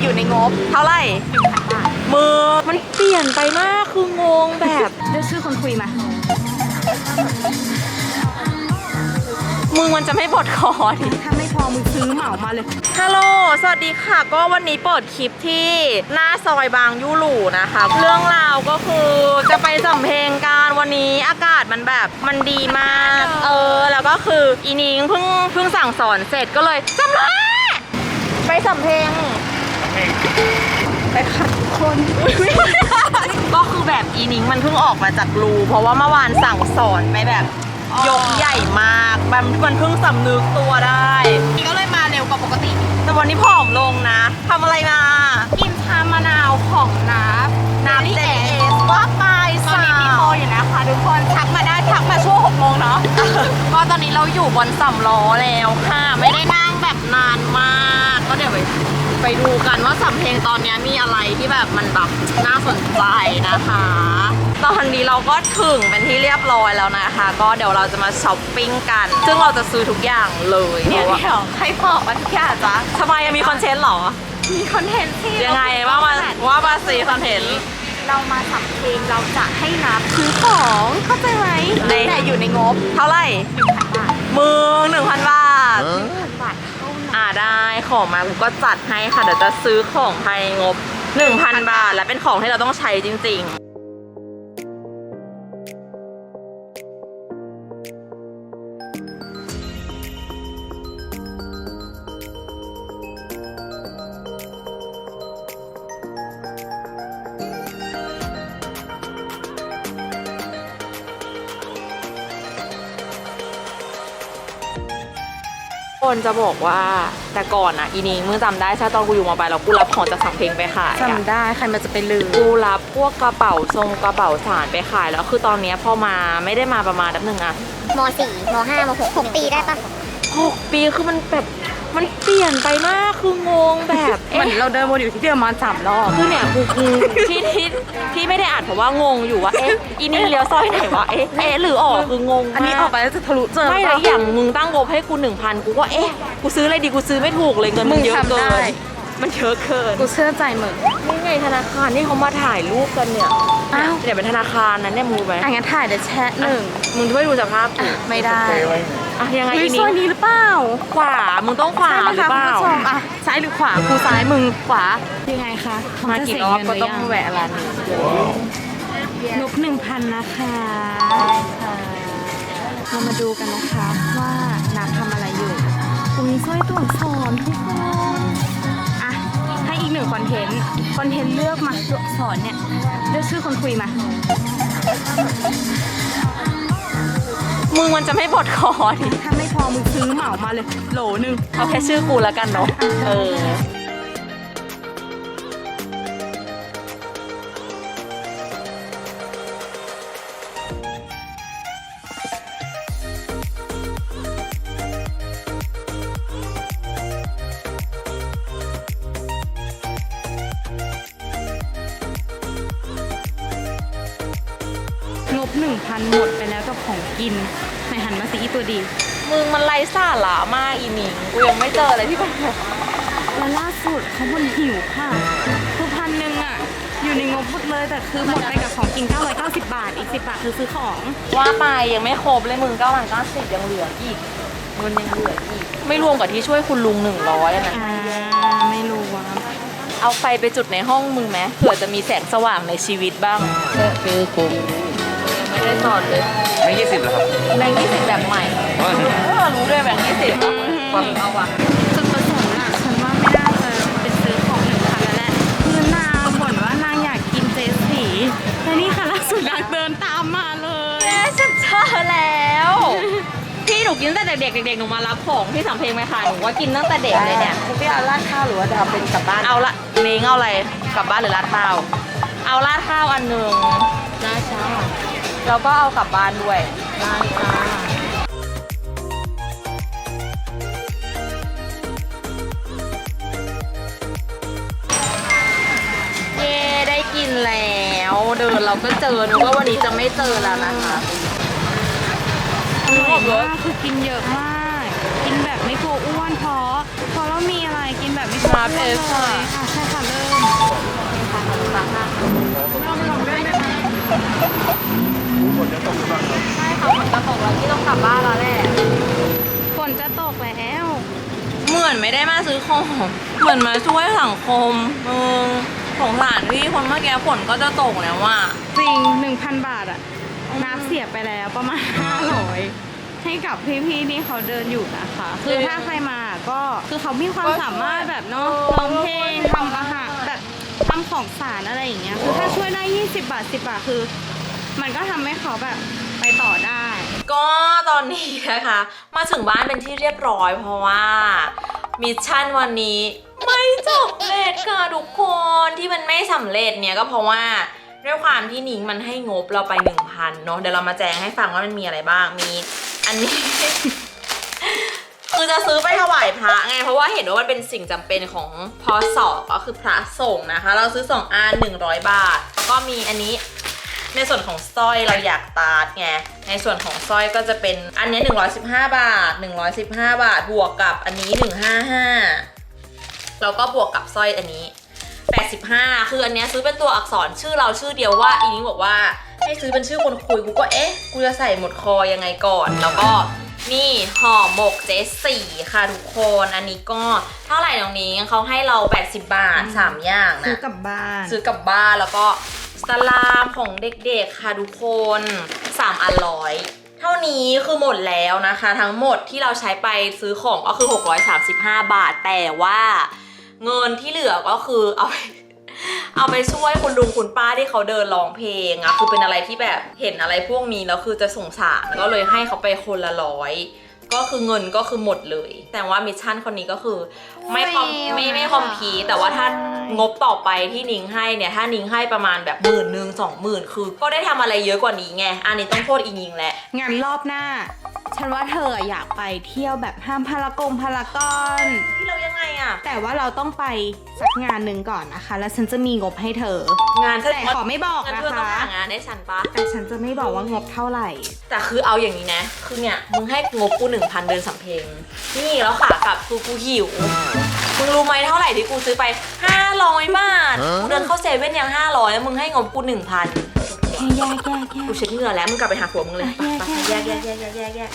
อยู่ในงบ เท่าไหร่มือมันเปลี่ยนไปมากคืองงแบบเลือกชื่อคนคุยมา มึงมันจะไม่ปวดคอดิถ้าไม่พอมึงซื้อเหมามาเลย ฮัลโหล สวัสดีค่ะ ก็วันนี้เปิดคลิปที่หน้าซอยบางยูหลูนะคะ เรื่องราวก็คือจะไปสัมเพลงกันวันนี้อากาศมันแบบมันดีมาก เออ แล้วก็คืออีนิงเพิ่งเพิ่งสั่งสอนเสร็จก็เลยจำเลยไปสัมเพลง ไปค่ะคนก็คือแบบอีนิงมันเพิ่งออกมาจากรูเพราะว่าเมื่อวานสั่งสอนไปแบบ ยกใหญ่มากแบบมันเพิ่งสำนึกตัวได้ ก็เลยมาเร็วกว่าปกติ แต่วันนี้ผอมลงนะทำอะไรมากินชามะนาวของน้ำน้ำนี่เจเอเอสว่าไปตอนสานี้มีโปรวอยู่นะคะทุกคนทักมาได้ทักมาช่วงหกโมงเนาะก็ตอนนี้เราอยู่บนสำล้อแล้วค่ะไม่ได้นั่งแบบนานมาก ก็เดี๋ยวไปไป ดูกันว่าสำเพลงตอนนี้มีอะไรที่แบบมันแบบน่าสนใจนะคะ ตอนนี้เราก็ถึงเป็นที่เรียบร้อยแล้วนะคะ ก็เดี๋ยวเราจะมาช้อปปิ้งกัน ซึ่งเราจะซื้อทุกอย่างเลยเดี๋ยวพราะว่าเดี๋ยวใครบอกว่าทุกอย่างจ๊ะทำไมยังมีคอนเทนต์เหรอ มีคอนเทนต์ที่ยังไงว่ามาว่ามาสีคอนเทนต์เรามาสัมเพลงเราจะให้นับซื้อของเข้าใจไหมในแต่อยู่ในงบ เท่าไหร่1,000บาทมึงหนึ่งพันบาท 1,000บาทเท่านั้น อ่าได้ ของมากูก็จัดให้ค่ะ เดี๋ยวจะซื้อของภายในงบ 1,000 บาท และเป็นของที่เราต้องใช้จริง ๆ คนจะบอกว่าแต่ก่อนอะอีนิงมึงจำได้ใช่ตอนกูอยู่มอปลายเรากูรับของจากสังเพลงไปขายอะจำได้ใครมันจะไปลืมกูรับพวกกระเป๋าทรงกระเป๋าสารไปขายแล้วคือตอนเนี้ยพอมาไม่ได้มาประมาณนับหนึ่งอะมสี่มห้ามหกหกปีได้ปะหกปีคือมันแบบ มันเปลี่ยนไปมากคืองงแบบเหมือนเอ๊ะเราเดินวนอยู่ที่เดิมมาสามรอบคือเนี่ยกูกูที่ที่ที่ไม่ได้อ่านเพราะว่างงอยู่ว่าเอ๊ะอีนี่เลี้ยวซอยไหนวะเอ๊ะเอ๊ะหรือออกคืองงอันนี้ออกไปแล้วจะทะลุเจอไม่ปะแล้วอย่างมึงตั้งงบให้กูหนึ่งพันกูก็เอ๊ะ กูซื้ออะไรดีกูซื้อไม่ถูกเลยเงินมันมึงเยอะทำเกิได้ น มันเยอะเกิน กูเชื่อใจมึง นี่ไงธนาคารที่เขามาถ่ายรูปกันเนี่ยอ้าวเดี๋ยวเป็นธนาคารนั้นเนี่ยมูไหมอะงั้นถ่ายเดี๋ยวแชทหนึ่งมึงช่วยดูสภาพกูไม่ได้อะยังไงเฮ้ยอีซนี่อยนี้หรือเปล่าขวา มึงต้องขวาใช่ไหมหรือคะเปคุณล่าผู้ชมอะซ้ายหรือขวากูซ้ายมึงขวายังไงคะมากี่รอบก็ต้องแวะร้านนี้นบหนึ่งพันนะคะเรามาดูกันนะคะว่านักทำอะไรอยู่อุ้ยสร้อยตัวอักษรทุกคน คอนเทนต์คอนเทนต์เลือกมาตัวอักษรเนี่ยเลือกชื่อคนคุยมา มึงมันจะไม่ปวดคอดิถ้าไม่พอมึงซื้อเหมามาเลย โหลหนึ่งเอาแค่ชื่อกูแล้วกันเนาะเออ งบหนึ่งพันหมดไปแล้วกับของกินไหนหันมาสิอีตัวดี มึงมันไร้สาระมากอีหนิงกูยังไม่เจออะไรที่เป็นแบบแล้วล่าสุดเขาบนหิวค่ะคือพันหนึ่งอะ อยู่ในงบหมดเลยแต่คือหมดไปกับของกิน 990 บาท อีก 10 บาทคือซื้อของ ว่าไปยังไม่ครบเลยมึงเก้าพันเก้าสิบยังเหลืออีกเงินยังเหลืออีก ไม่รวมกับที่ช่วยคุณลุงหนึ่งร้อยนะอ่า ไม่รู้ว่าเอาไฟไปจุดในห้องมึงไหมเผื่อจะมีแสงสว่างในชีวิตบ้างคือคุม ไม่ได้สอนเลยไม่ยี่สิบเหรอครับแบงค์ยี่สิบแบบใหม่เออรู้ด้วยแบงค์ยี่สิบความเอาว่ะจุดประสงค์อะฉันว่าไม่น่าจะเป็นซื้อของหนึ่งพันแล้วแหละ คือนางบ่นว่านางอยากกินเจสีและนี่ค่ะล่าสุดนางเดินตามมาเลยแม่ฉันเจอแล้วพี่หนูกินตั้งแต่เด็กๆเด็กๆหนูมารับของที่สัมเพลงไหมคะหนูว่ากินตั้งแต่เด็กเลยเนี่ยคุณพี่เอาราดข้าวหรือว่าจะเอาเป็นกลับบ้านเอาละเล้งเอาอะไรกลับบ้านหรือราดข้าว เอาราดข้าวอันหนึ่งได้จ้า แล้วก็เอากลับบ้านด้วยได้จ้าเย่ได้กินแล้วเดินเราก็เจอนึกว่าวันนี้จะไม่เจอแล้วนะคะอร่อยมากคือกินเยอะมาก กินแบบไม่กลัวอ้วนเพราะเพราะเรามีอะไรกินแบบไม่กลัวอ้วนเลยค่ะ มือนไม่ได้มาซื้อของเหมือนมาช่วยสังคมมึงสงสารพี่คนเมื่อกี้ฝนก็จะตกแล้วว่ะ จริง 1,000 บาทอะนับเสียไปแล้วประมาณ 500 ให้กับพี่ๆนี่เขาเดินอยู่นะคะ คือถ้าใครมาก็คือเขามีความสามารถแบบเนาะร้องเพลงทำอาหารแบบทำของสารอะไรอย่างเงี้ยคือถ้าช่วยได้ 20 บาท 10 บาทคือ มันก็ทำให้เขาแบบไปต่อได้ ก็ตอนนี้นะคะ มาถึงบ้านเป็นที่เรียบร้อยเพราะว่า มิชชั่นวันนี้ไม่สำเร็จค่ะทุกคนที่มันไม่สำเร็จเนี่ยก็เพราะว่าด้วยความที่นิงมันให้งบเราไป 1,000เนาะเดี๋ยวเรามาแจ้งให้ฟังว่ามันมีอะไรบ้างมีอันนี้ คือจะซื้อไปถวายพระไงเพราะว่าเห็นว่ามันเป็นสิ่งจำเป็นของพอสอบก็คือพระสงฆ์นะคะ เราซื้อ2อัน100 บาทแล้วก็มีอันนี้ ในส่วนของสร้อยเราอยากตาดไง ในส่วนของสร้อยก็จะเป็นอันเนี้ย115 บาท 115 บาท บวกกับอันนี้ 155 แล้วก็บวกกับสร้อยอันนี้ 85 คืออันเนี้ยซื้อเป็นตัวอักษรชื่อเราชื่อเดียวว่าอีนี้บอกว่าให้ซื้อเป็นชื่อคนคุยกูก็เอ๊ะ กูจะใส่หมดคอยังไงก่อน แล้วก็นี่ห่อหมกเจสสี่ค่ะทุกคน อันนี้ก็เท่าไหร่ตรงนี้เขาให้เรา 80 บาท 3 อย่างนะ ซื้อกลับบ้าน ซื้อกลับบ้านแล้วก็ สลามของเด็กๆค่ะทุกคน3อันร้อยเท่านี้คือหมดแล้วนะคะ ทั้งหมดที่เราใช้ไปซื้อของก็คือ 635 บาท แต่ว่าเงินที่เหลือก็คือเอาไปเอาไปช่วยคุณลุงคุณป้าที่เขาเดินร้องเพลงอะคือเป็นอะไรที่แบบเห็นอะไรพวกนี้แล้วคือจะสงสารก็เลยให้เขาไปคนละร้อย ก็คือเงินก็คือหมดเลย แต่ว่ามิชชั่นคนนี้ก็คือ ไม่คอมไม่ไม่ไม่นะคะคอมพีแต่ว่าถ้างบต่อไปที่นิงให้เนี่ยถ้านิงให้ประมาณแบบหมื่นหนึ่งสองหมื่นคือ ก็ได้ทำอะไรเยอะกว่านี้ไง อันนี้ต้องโทษอีนิงแหละ งานรอบหน้า ฉันว่าเธออยากไปเที่ยวแบบห้ามพารากงพารากอน ที่เรายังไงอะแต่ว่าเราต้องไปสักงานหนึ่งก่อนนะคะ แล้วฉันจะมีงบให้เธอ งานแต่ขอไม่บอกงานนะเพื่อนต้องคะ หางานให้ฉันปะแต่ฉันจะไม่บอกว่างบเท่าไหร่ แต่คือเอาอย่างนี้นะ คือเนี่ยมึงให้งบกูหนึ่งพันเดินสำเพ็งนี่แล้วขากลับคือกูหิวมึงรู้ไหมเท่าไหร่ที่กูซื้อไป500บาทกูเดินเข้าเซเว่นยัง500แล้วมึงให้งบกู1,000 แค่แยกแยกแยกกูเช็ดเหงื่อแล้วมึงกลับไปหาผัวมึงเลยแยกไปแยกแยกแยกแยกแยกแยกแยก